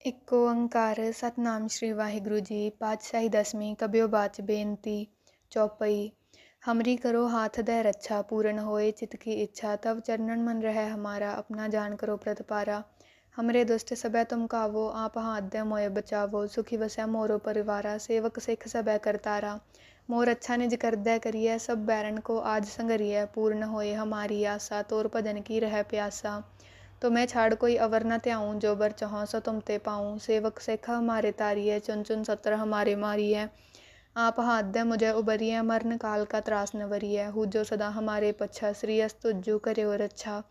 ਇੱਕ ਓੰਕਾਰ, ਸਤਿਨਾਮ ਸ੍ਰੀ ਵਾਹਿਗੁਰੂ ਜੀ, ਪਾਤਸ਼ਾਹੀ ਦਸਵੀਂ ਕਬਿਓ ਬਾਚ ਬੇਨਤੀ, ਚੌਪਈ, ਹਮਰੀ ਕਰੋ ਹਾਥ ਦੇ ਰੱਛਾ, ਪੂਰਨ ਹੋਏ ਚਿਤ ਕੀ ਇੱਛਾ, ਤਵ ਚਰਨਨ ਮਨ ਰਹਿ ਹਮਾਰਾ, ਆਪਣਾ ਜਾਣ ਕਰੋ ਪ੍ਰਤਪਾਰਾ ਹਮਰੇ ਦੁਸ਼ਟ ਸਭੈ ਤੁਮ ਕਾਵੋ, ਆਪ ਹਾਥ ਦੇ ਮੋਏ ਬਚਾਵੋ, ਸੁਖੀ ਵਸੈ ਮੋਰੋ ਪਰਿਵਾਰਾ, ਸੇਵਕ ਸਿਖ ਸਭੈ ਕਰਤਾਰਾ। ਮੋਰ ਅੱਛਾ ਨਿਜ ਕਰਦੈ ਕਰੀਐ, ਸਭ ਬੈਰਨ ਕੋ ਆਜ ਸੰਗਰੀਐ ਪੂਰਨ ਹੋਏ ਹਮਾਰੀ ਆਸਾ, ਤੋਰ ਭਜਨ ਕੀ ਰਹਿ ਪਿਆਸਾ। तो मैं छाड़ कोई अवर न त्याऊं, जो बर चाहों सो तुम ते पाऊँ। सेवक सेखा हमारे तारिए चुन चुन सत्र हमारे मारिए आप हाथ दे मुझे उबरिए मरण काल का त्रास न वरिए हुजो सदा हमारे पच्छा, श्री तुज्जु करे और अच्छा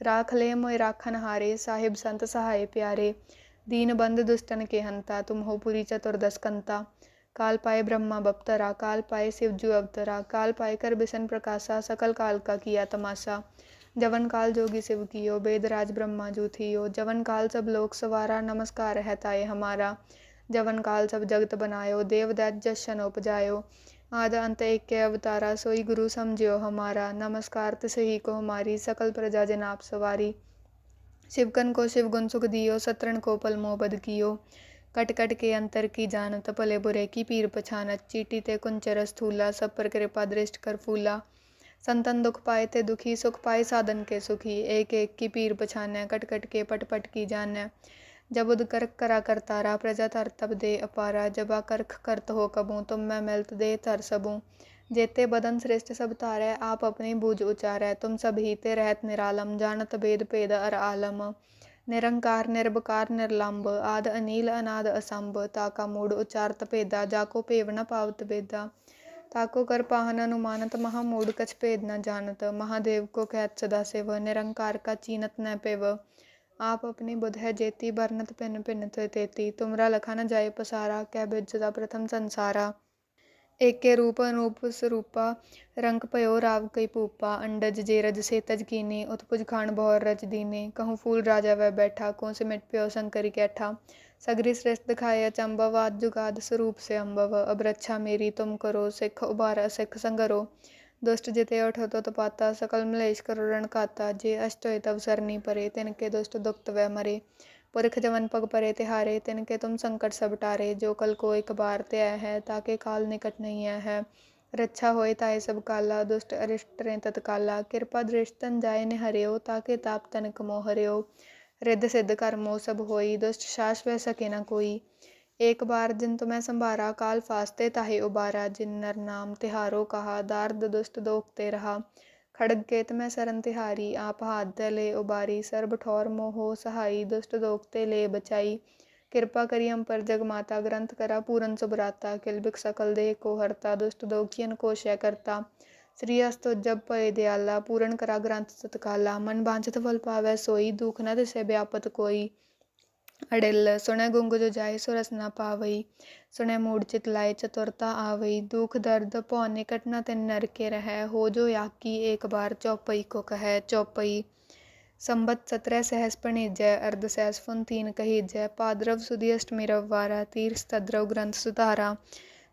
राख ले मोय राखन हारे, साहिब संत सहाय प्यारे। दीन बंद दुष्टन के हंता, तुम हो पुरी चतुर्दश कंता काल पाए ब्रह्मा बप्तरा, काल पाए शिवजू अवतरा। काल पाए कर बिसन प्रकाशा, सकल काल का किया तमाशा। जवन काल जोगी शिव कियो वेदराज ब्रह्मा जू थियो। जवन काल सब लोक सवारा, नमस्कार ताए हमारा। जवन काल सब जगत बनायो देव दैत जशन उपजायो। आद अंत एक के अवतारा, सोई गुरु समझियो हमारा। नमस्कार तिसही को हमारी, सकल प्रजा जनाब सवारी। शिवकन को शिव गुण सुख दियो, सतरण को पल मोबद कियो। कट कट के अंतर की जानत, भले बुरे की पीर पछानत। चीटी ते कुंचर स्थूला सब पर कृपा दृष्ट कर फूला। संतन दुख पाए ते दुखी सुख पाए साधन के सुखी एक एक की पीर पछाने कट कट के पट पट की जाने जब उद करक करा करतारा प्रजा तर तब दे अपारा जबा करख करत हो कबूँ तुम मैं मिलत दे तर सबूँ जेते बदन श्रेष्ठ सब तारे आप अपनी बूझ उचारे तुम सब ही ते रहत निरालम जानत भेद भेद अर आलम निरंकार निर्भकार निर्लंब आद अनील अनाद असंभ ताका मूड उचारत भेदा जाको पेव न पावत बेदा ताको कर पाहन अनुमानत महामूड कछ भेद न जानत महादेव को कहत सदा सेव निरंकार का चीनत न पेव आप अपनी बुध है जेती बरनत पिन पिन तेती तुमरा लखा न जाए पसारा कह बिजदा प्रथम संसारा ਏਕੇ ਰੂਪ ਅਨੂਪ ਸਰੂਪਾ, ਰੰਗ ਭਇਓ ਰਾਵ ਕਈ ਪੂਪਾ ਅੰਡਜ ਜੇਰਜ ਸੇਤਜ ਕੀਨੀ, ਉਤਪੁਜ ਖਾਣ ਬਹੁਰ ਰਚ ਦੀਨੇ, ਕਹੂੰ ਫੂਲ ਰਾਜਾ ਵੈ ਬੈਠਾ, ਕੋ ਸਿਮਟ ਪਿਓ ਸੰਕਰੀ ਕੈਠਾ। ਸਗਰੀ ਸ੍ਰਿਸ਼ਟ ਦਿਖਾਇਆ ਚੰਬਵ, ਆਦ ਜੁਗਾਦ ਸਰੂਪ ਸੇ ਅੰਬਵ ਅਬ ਮੇਰੀ ਤੁਮ ਕਰੋ, ਸਿੱਖ ਉਬਾਰਾ ਸਿੱਖ ਸੰਗਰੋ। ਦੁਸ਼ਟ ਜਿਤੇ ਉਠੋ ਤੋ ਤਪਾਤਾ, ਸਕਲ ਮਲੇਸ਼ ਕਰੋ ਰਣ ਕਾਤਾ, ਜੇ ਅਸ਼ਟੋਇ ਤਵ ਸਰਨੀ ਪਰੇ, ਤਿਨ ਕੇ ਦੁਸ਼ਟ ਦੁਖਤ ਵੈ ਮਰੇ। पुरख जवन पग परे तिहारे तिनके तुम संकट सब टारे जो कल को एक बार ते आय है ताके काल निकट नहीं आय है रक्षा होए ताए सब काला दुष्ट अरिष्ट रे तत्काला कृपा दृष्टन जाए ने हरियो ताके ताप तनक मोह हरियो रिद्ध सिद्ध कर्मो सब होई दुष्ट शास वह सके न कोई एक बार जिन तुम्हें संभारा काल फास्ते ताहे उबारा जिन नर नाम तिहारो कहा दार्द दुष्ट दोखते रहा ਖੜਗ ਕੇਤ ਮੈਂ ਸਰਨ ਤਿਹਾਰੀ, ਆਪ ਹਾਥ ਦਲੇ ਉਬਾਰੀ, ਸਰਬ ਠੌਰ ਮੋਹ ਸਹਾਈ, ਦੁਸ਼ਟ ਦੋਖਤੇ ਲੈ ਬਚਾਈ। ਕਿਰਪਾ ਕਰੀ ਅੰਪਰ ਜਗ ਮਾਤਾ, ਗ੍ਰੰਥ ਕਰਾ ਪੂਰਨ ਸੁਭਰਾਤਾ ਕਿਲਬਿਕ ਸਕਲ ਦੇ ਕੋ ਹਰਤਾ, ਦੁਸ਼ਟ ਦੋਖੀਨ ਕੋ ਸ਼ੈ ਕਰਤਾ। ਸ੍ਰੀ ਅਸਤੋ ਜਬ ਭਏ ਦਿਆਲਾ, ਪੂਰਨ ਕਰਾ ਗ੍ਰੰਥ ਸਤਕਾਲਾ, ਮਨ ਬਾਂਝਤ ਫਲ ਪਾਵੈ ਸੋਈ, ਦੁਖ ਨਾ ਦਿਸੇ ਬਿਆਪਤ ਕੋਈ। અડેલ સોને ગુંગજો જાય સુરસ ના ਪਾਵਈ ਸੁਣੈ ਮੂੜ ਚਿਤ ਲਾਇ ਚਤੁਰਤਾ ਆਵਈ ਦੁਖ ਦਰਦ ਭਉ ਨਿਕਟ ਨ ਨਰ ਕੇ ਰਹੈ ਹੋ ਜੋ ਯਾਕੀ ਏਕ ਬਾਰ ਚੌਪਈ ਕੋ ਕਹੈ ਚੌਪਈ ਸੰਬਤ 17 ਸਹਸ ਪਣੀਜੈ ਅਰਧ ਸਹਸ ਫੁਨ ਤੀਨ ਕਹੀਜੈ ਪਾਦਰਵ ਸੁਦੀ ਅਸ਼ਟਮੀ ਰਵਵਾਰਾ ਤੀਰਸ ਤਦਰਵ ਗ੍ਰੰਥ ਸੁਧਾਰਾ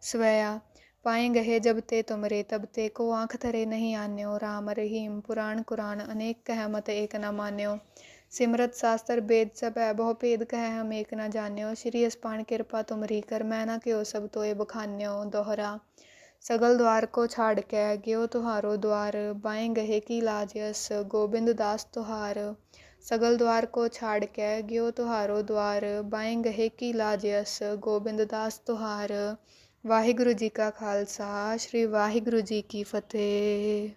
ਸਵਇਆ ਪਾਏ ਗਏ ਜਬ ਤੇ ਤੁਮਰੇ ਤਬ ਤੇ ਕੋ ਆਂਖ ਧਰੇ ਨਹੀਂ ਆਨਿਓ ਰਾਮ ਰਹੀਮ ਪੁਰਾਣ ਕੁਰਾਨ ਅਨੇਕ ਕਹਿ ਮਤ ਏਕ ਨ ਮਾਨਿਓ ਸਿਮਰਤ ਸਾਸਤਰ ਬੇਦ ਸਭ ਹੈ, ਬਹੁ ਭੇਦ ਕਹੈ ਹਮ ਏਕ ਨਾ ਜਾਣਿਓ। ਸ਼੍ਰੀ ਅਸਪਾਨ ਕਿਰਪਾ ਤੁਮਰੀ ਕਰ, ਮੈਂ ਨਾ ਕਿਉ ਸਭ ਤੋਏ ਬਖਾਨਿਓ ਦੋਹਰਾ। ਸਗਲ ਦਵਾਰ ਕੋ ਛਾੜ ਕੇ ਗਿਓ ਤੁਹਾਰੋ ਦਵਾਰ, ਬਾਏ ਗਹੇ ਕੀ ਲਾਜ ਅਸ, ਗੋਬਿੰਦ ਦਾਸ ਤੁਹਾਰ। ਸਗਲ ਦਵਾਰ ਕੋ ਛਾੜ ਕੇ ਗਿਓ ਤੁਹਾਰੋ ਦਵਾਰ, ਬਾਏ ਗਹੇ ਕੀ ਲਾਜ ਅਸ, ਗੋਬਿੰਦ ਦਾਸ ਤੁਹਾਰ। ਵਾਹਿਗੁਰੂ ਜੀ ਕਾ ਖਾਲਸਾ, ਸ੍ਰੀ ਵਾਹਿਗੁਰੂ ਜੀ ਕੀ ਫਤਿਹ।